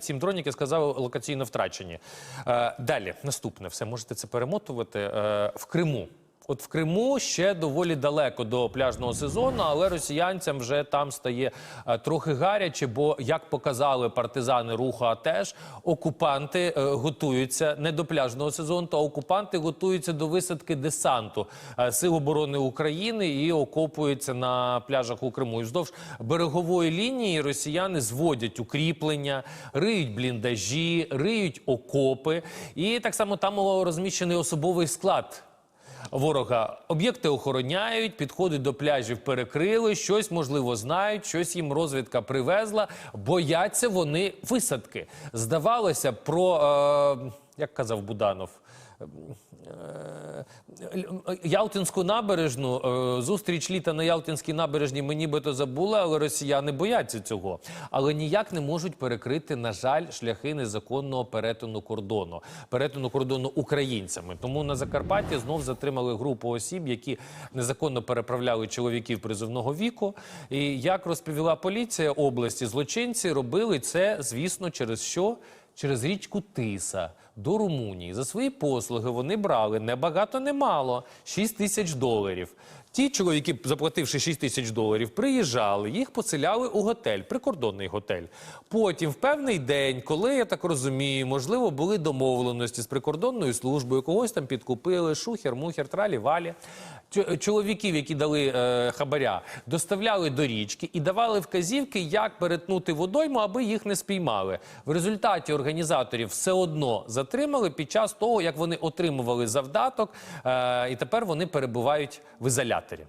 Сім дронів, я сказав, локаційно втрачені. Е, далі, наступне, все можете це перемотувати. Е, в Криму. От в Криму ще доволі далеко до пляжного сезону, але росіянцям вже там стає е, трохи гаряче, бо як показали партизани руху, а теж окупанти е, готуються не до пляжного сезону, то окупанти готуються до висадки десанту е, Сил оборони України і окопуються на пляжах у Криму. І вздовж берегової лінії росіяни зводять укріплення, риють бліндажі, риють окопи. І так само там розміщений особовий склад ворога. Об'єкти охороняють, підходи до пляжів перекрили, щось можливо знають, щось їм розвідка привезла. Бояться вони висадки. Здавалося, про е, як казав Буданов. Е, Ялтинську набережну е, зустріч літа на Ялтинській набережні ми нібито забули, але росіяни бояться цього. Але ніяк не можуть перекрити, на жаль, шляхи незаконного перетину кордону, перетину кордону українцями. Тому на Закарпатті знов затримали групу осіб, які незаконно переправляли чоловіків призовного віку. І як розповіла поліція області, злочинці робили це, звісно, через що? Через річку Тиса до Румунії. За свої послуги вони брали не багато, не мало 6 тисяч доларів. Ті чоловіки, заплативши 6 тисяч доларів, приїжджали, їх поселяли у готель, прикордонний готель. Потім, в певний день, коли я так розумію, можливо, були домовленості з прикордонною службою, когось там підкупили, шухер, мухер, тралі, валі. Чоловіків, які дали е, хабаря, доставляли до річки і давали вказівки, як перетнути водойму, аби їх не спіймали. В результаті організаторів все одно затримали під час того, як вони отримували завдаток, е, і тепер вони перебувають в ізоляторі.